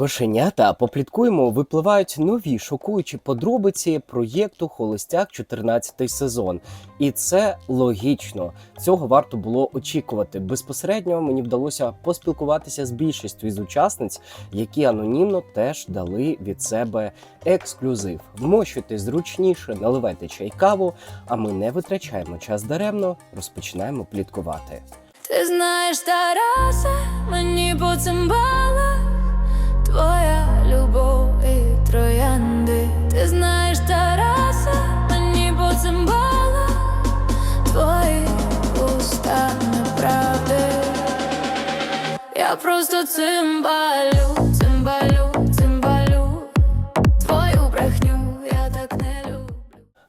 Кошенята попліткуємо, випливають нові шокуючі подробиці проєкту Холостяк 14 сезон. І це логічно. Цього варто було очікувати. Безпосередньо мені вдалося поспілкуватися з більшістю із учасниць, які анонімно теж дали від себе ексклюзив. Вмощуйтесь зручніше, наливайте чай каву, а ми не витрачаємо час даремно, розпочинаємо пліткувати. Ти знаєш, Тараса, мені по цимбалах Твоя любов і троянди. Ти знаєш, Тараса, мені по цимбала Твої уста неправди. Я просто цимбалю,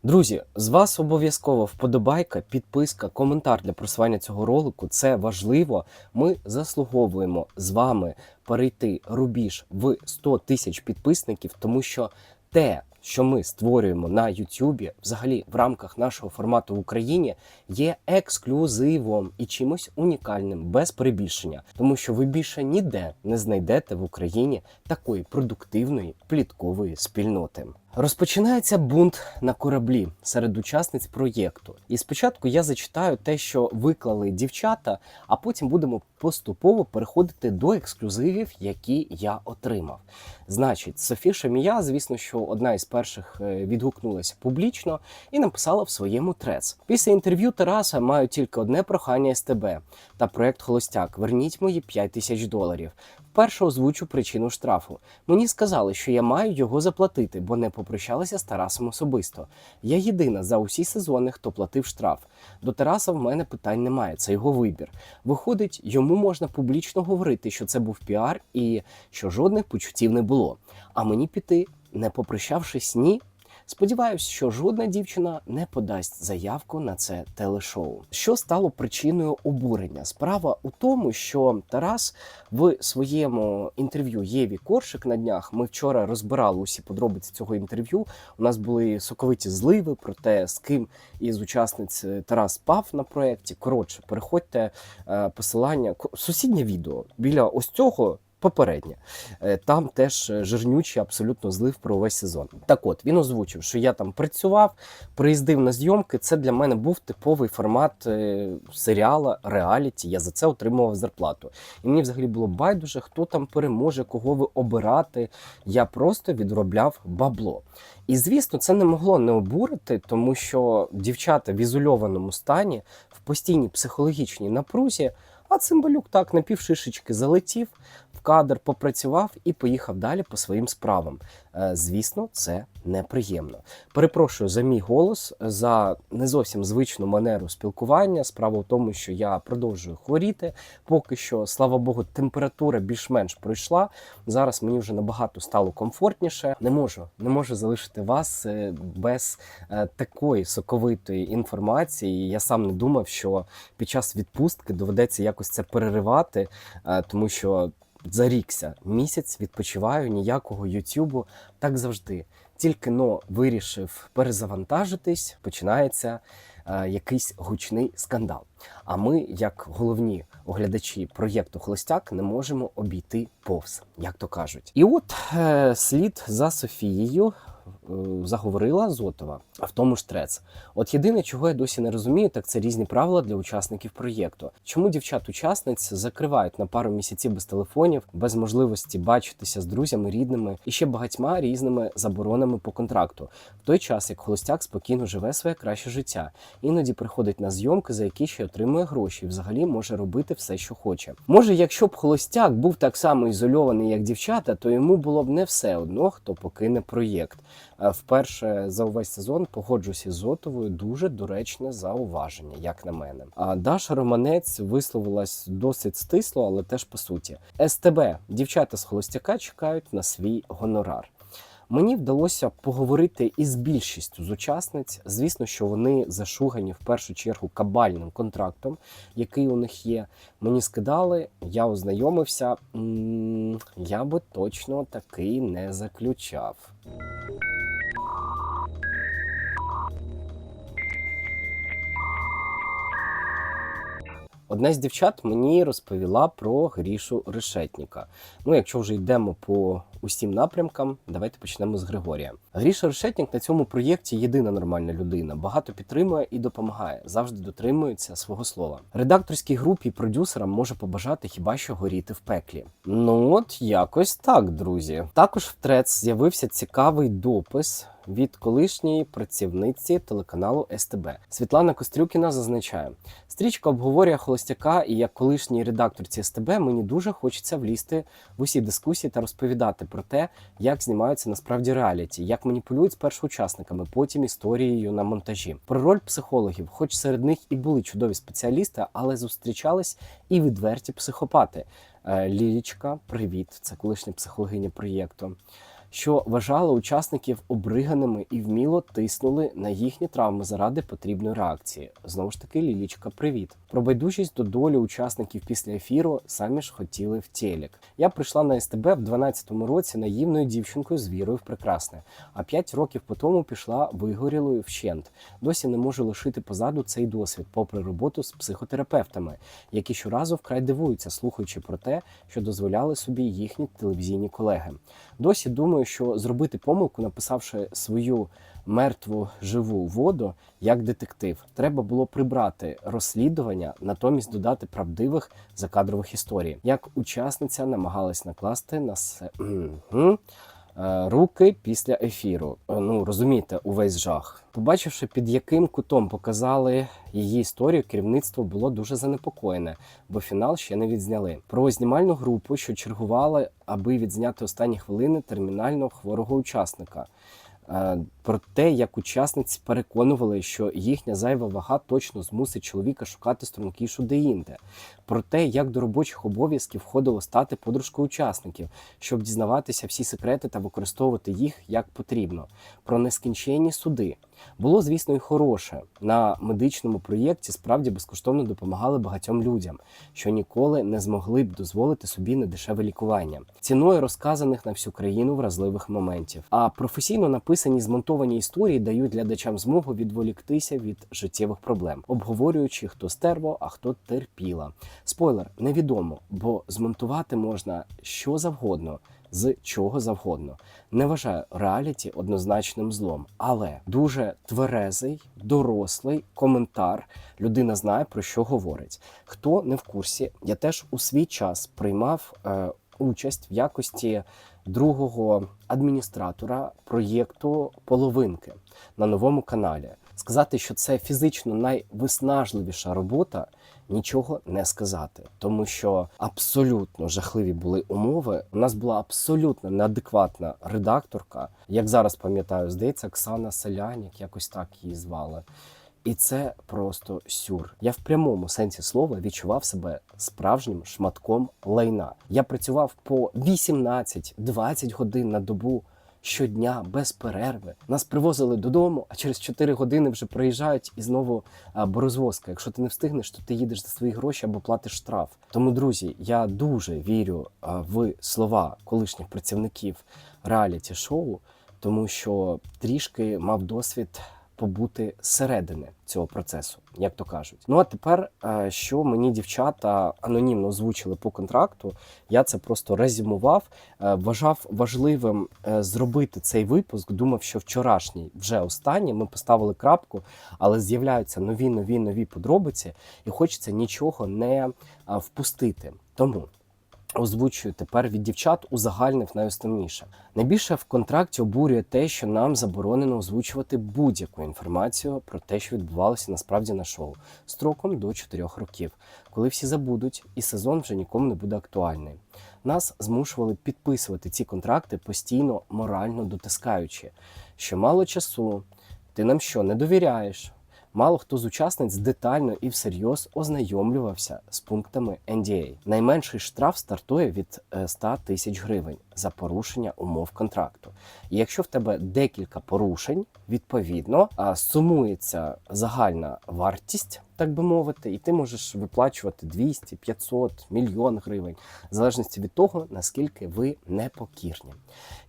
Друзі, з вас обов'язково вподобайка, підписка, коментар для просування цього ролику. Це важливо. Ми заслуговуємо з вами перейти рубіж в 100 тисяч підписників, тому що те, що ми створюємо на Ютубі, взагалі в рамках нашого формату в Україні, є ексклюзивом і чимось унікальним, без перебільшення, тому що ви більше ніде не знайдете в Україні такої продуктивної пліткової спільноти. Розпочинається бунт на кораблі серед учасниць проєкту. І спочатку я зачитаю те, що виклали дівчата, а потім будемо поступово переходити до ексклюзивів, які я отримав. Значить, Софі Шамія, звісно, що одна із перших е, відгукнулася публічно і написала в своєму трец. Після інтерв'ю Тараса маю тільки одне прохання СТБ та проект Холостяк. Верніть мої 5 тисяч доларів. Вперше озвучу причину штрафу. Мені сказали, що я маю його заплатити, бо не попрощалися з Тарасом особисто. Я єдина за усі сезони, хто платив штраф. До Тараса в мене питань немає, це його вибір. Виходить, йому можна публічно говорити, що це був піар і що жодних почуттів не було. А мені піти, не попрощавшись, ні. Сподіваюсь, що жодна дівчина не подасть заявку на це телешоу. Що стало причиною обурення? Справа у тому, що Тарас в своєму інтерв'ю Єві Коршик на днях ми вчора розбирали усі подробиці цього інтерв'ю. У нас були соковиті зливи про те, з ким із учасниць е, Тарас спав на проєкті. Коротше, переходьте е, посилання сусіднє відео біля ось цього. Попереднє Е, там теж е, жирнючий абсолютно злив про весь сезон. Так от він озвучив, що я там працював, приїздив на зйомки. Це для мене був типовий формат е, серіала, реаліті. Я за це отримував зарплату. І мені взагалі було байдуже, хто там переможе, кого ви обирати. Я просто відробляв бабло. І звісно, це не могло не обурити, тому що дівчата в ізольованому стані, в постійній психологічній напрузі. А цимбалюк так на півшишечки залетів, кадр попрацював і поїхав далі по своїм справам. Е, Звісно, це неприємно. Перепрошую за мій голос, за не зовсім звичну манеру спілкування. Справа в тому, що я продовжую хворіти. Поки що, слава Богу, температура більш-менш пройшла. Зараз мені вже набагато стало комфортніше. Не можу, не можу залишити вас е, без е, такої соковитої інформації. Я сам не думав, що під час відпустки доведеться якось це переривати, тому що зарікся місяць відпочиваю ніякого Ютубу. Так завжди. Тільки но вирішив перезавантажитись, починається е, якийсь гучний скандал. А ми, як головні оглядачі проєкту Холостяк, не можемо обійти повз, як то кажуть. І от е, слід за Софією заговорила Зотова, а в тому ж трец. От єдине, чого я досі не розумію, так це різні правила для учасників проєкту. Чому дівчат-учасниць закривають на пару місяців без телефонів, без можливості бачитися з друзями, рідними і ще багатьма різними заборонами по контракту, в той час як холостяк спокійно живе своє краще життя, іноді приходить на зйомки, за які ще отримує гроші, і взагалі може робити все, що хоче. Може, якщо б холостяк був так само ізольований, як дівчата, то йому було б не все одно, хто покине проєкт. Е, Вперше за увесь сезон погоджуся із Зотовою. Дуже доречне зауваження, як на мене. А Даша Романець висловилась досить стисло, але теж по суті. СТБ дівчата з холостяка чекають на свій гонорар. Мені вдалося поговорити із більшістю з учасниць. Звісно, що вони зашугані в першу чергу кабальним контрактом, який у них є. Мені скидали, я ознайомився. М, Я би точно такий не заключав. Одна з дівчат мені розповіла про Грішу Решетніка. Ну, якщо вже йдемо по усім напрямкам, давайте почнемо з Григорія. Гріша Решетнік на цьому проєкті єдина нормальна людина. Багато підтримує і допомагає, завжди дотримується свого слова. Редакторській групі і продюсерам може побажати хіба що горіти в пеклі. Ну от якось так, друзі. Також в Трец з'явився цікавий допис. Від колишньої працівниці телеканалу СТБ Світлана Кострюкіна зазначає, стрічка обговорює холостяка, і як колишній редакторці СТБ мені дуже хочеться влізти в усі дискусії та розповідати про те, як знімаються насправді реаліті, як маніпулюють спершу учасниками, потім історією на монтажі. Про роль психологів, хоч серед них і були чудові спеціалісти, але зустрічались і відверті психопати. Е, Лілічка, привіт, це колишня психологиня проєкту. Що вважала учасників обриганими і вміло тиснули на їхні травми заради потрібної реакції. Знову ж таки, Лілічка, привіт. Про байдужість до долі учасників після ефіру самі ж хотіли в телек. Я прийшла на СТБ в 12-му році наївною дівчинкою з вірою в прекрасне. А 5 років по тому пішла вигорілою вщент. Досі не можу лишити позаду цей досвід, попри роботу з психотерапевтами, які щоразу вкрай дивуються, слухаючи про те, що дозволяли собі їхні телевізійні колеги. Досі думаю, що зробити помилку, написавши свою мертву живу воду як детектив, треба було прибрати розслідування, натомість додати правдивих закадрових історій. Як учасниця намагалась накласти на се... Е, руки після ефіру. Е, Ну розумієте, увесь жах. Побачивши, під яким кутом показали її історію, керівництво було дуже занепокоєне, бо фінал ще не відзняли. Про знімальну групу, що чергували, аби відзняти останні хвилини термінально хворого учасника. Е, Про те, як учасниці переконували, що їхня зайва вага точно змусить чоловіка шукати стрункішу деінде. Про те, як до робочих обов'язків входило стати подружкою учасників, щоб дізнаватися всі секрети та використовувати їх як потрібно. Про нескінченні суди. Було, звісно, і хороше. На медичному проєкті справді безкоштовно допомагали багатьом людям, що ніколи не змогли б дозволити собі недешеве лікування, ціною розказаних на всю країну вразливих моментів. А професійно написані змонтовані історії дають глядачам змогу відволіктися від життєвих проблем, обговорюючи, хто стерво, а хто терпіла. Спойлер, невідомо, бо змонтувати можна що завгодно. З чого завгодно не вважаю реаліті однозначним злом, але дуже тверезий, дорослий коментар. Людина знає про що говорить. Хто не в курсі, я теж у свій час приймав е, участь в якості другого адміністратора проєкту Половинки на новому каналі. Сказати, що це фізично найвиснажливіша робота, нічого не сказати, тому що абсолютно жахливі були умови. У нас була абсолютно неадекватна редакторка. Як зараз пам'ятаю, здається, Оксана Селянік, якось так її звали. І це просто сюр. Я в прямому сенсі слова відчував себе справжнім шматком лайна. Я працював по 18-20 годин на добу щодня без перерви. Нас привозили додому, а через 4 години вже приїжджають і знову борозвозка. Якщо ти не встигнеш, то ти їдеш за свої гроші або платиш штраф. Тому, друзі, я дуже вірю в слова колишніх працівників реаліті шоу, тому що трішки мав досвід побути зсередини цього процесу, як то кажуть. Ну а тепер, е, що мені дівчата анонімно озвучили по контракту, я це просто резюмував. Е, Вважав важливим е, зробити цей випуск. Думав, що вчорашній вже останній. Ми поставили крапку, але з'являються нові, нові, нові подробиці, і хочеться нічого не впустити. Тому. Озвучую тепер від дівчат узагальнив найосновніше. Найбільше в контракті обурює те, що нам заборонено озвучувати будь-яку інформацію про те, що відбувалося насправді на шоу, строком до 4 років, коли всі забудуть, і сезон вже нікому не буде актуальний. Нас змушували підписувати ці контракти постійно морально дотискаючи, що мало часу, ти нам що не довіряєш. Мало хто з учасниць детально і всерйоз ознайомлювався з пунктами NDA. Найменший штраф стартує від е, 100 тисяч гривень. За порушення умов контракту. І якщо в тебе декілька порушень, відповідно сумується загальна вартість, так би мовити, і ти можеш виплачувати 200, 500, мільйон гривень, в залежності від того, наскільки ви непокірні.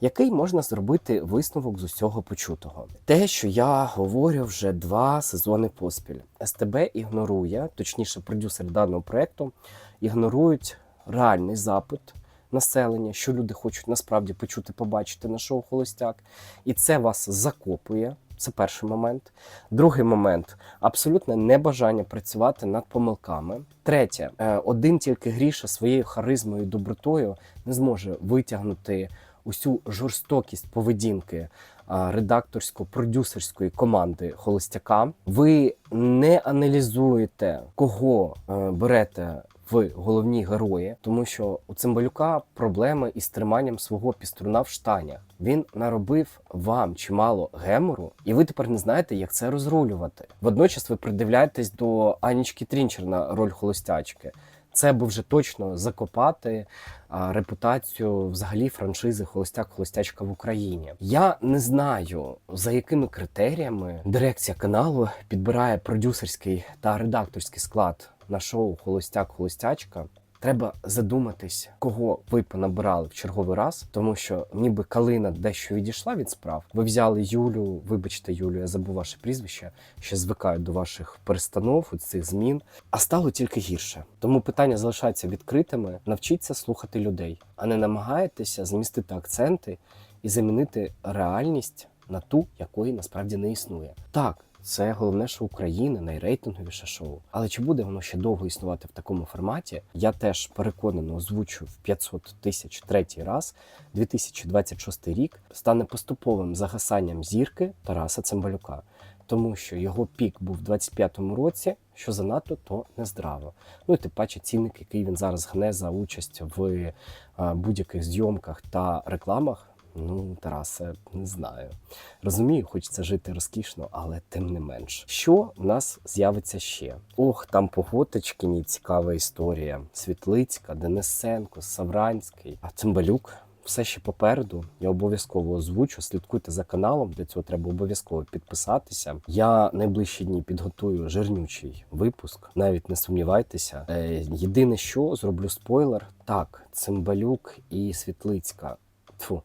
Який можна зробити висновок з усього почутого? Те, що я говорю вже два сезони поспіль. СТБ ігнорує, точніше, продюсери даного проекту ігнорують реальний запит населення, що люди хочуть насправді почути, побачити на шоу Холостяк. І це вас закопує. Це перший момент. Другий момент абсолютне небажання працювати над помилками. Третє, е, один тільки гріша своєю харизмою і добротою не зможе витягнути усю жорстокість поведінки редакторсько-продюсерської команди Холостяка. Ви не аналізуєте, кого е, берете в головні герої, тому що у Цимбалюка проблеми із триманням свого піструна в штанях. Він наробив вам чимало гемору, і ви тепер не знаєте, як це розрулювати. Водночас ви придивляєтесь до Анічки Трінчер на роль холостячки. Це би вже точно закопати а, репутацію взагалі франшизи Холостяк-Холостячка в Україні. Я не знаю за якими критеріями дирекція каналу підбирає продюсерський та редакторський склад на шоу Холостяк-Холостячка. Треба задуматись, кого ви понабирали в черговий раз, тому що ніби калина дещо відійшла від справ. Ви взяли Юлю, вибачте, Юлю, я забув ваше прізвище, ще звикаю до ваших перестанов, цих змін, а стало тільки гірше. Тому питання залишаються відкритими. Навчіться слухати людей, а не намагайтеся змістити акценти і замінити реальність на ту, якої насправді не існує. Так. Це головне шоу України, найрейтинговіше шоу. Але чи буде воно ще довго існувати в такому форматі? Я теж переконано озвучу в 500 тисяч третій раз. 2026 рік стане поступовим загасанням зірки Тараса Цимбалюка, тому що його пік був в 25-му році, що занадто то нездраво. Ну і тим паче цінник, який він зараз гне за участь в будь-яких зйомках та рекламах. Ну, Тарасе, не знаю. Розумію, хочеться жити розкішно, але тим не менш. Що в нас з'явиться ще? Ох, там по Готочкіні цікава історія. Світлицька, Денисенко, Савранський, а Цимбалюк. Все ще попереду. Я обов'язково озвучу. Слідкуйте за каналом. Для цього треба обов'язково підписатися. Я найближчі дні підготую жирнючий випуск. Навіть не сумнівайтеся. Е, єдине, що зроблю спойлер: так, Цимбалюк і Світлицька. Тфу,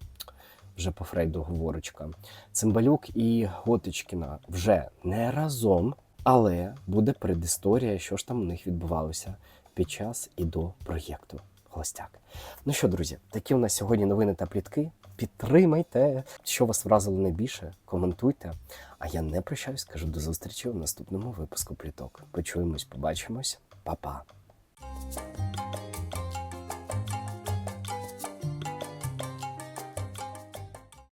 вже по Фрейду говорочка. Цимбалюк і Готичкіна вже не разом, але буде предісторія, що ж там у них відбувалося під час і до проєкту Холостяк. Ну що, друзі, такі у нас сьогодні новини та плітки. Підтримайте, що вас вразило найбільше, коментуйте. А я не прощаюсь, кажу до зустрічі в наступному випуску пліток. Почуємось, побачимось, Па-па.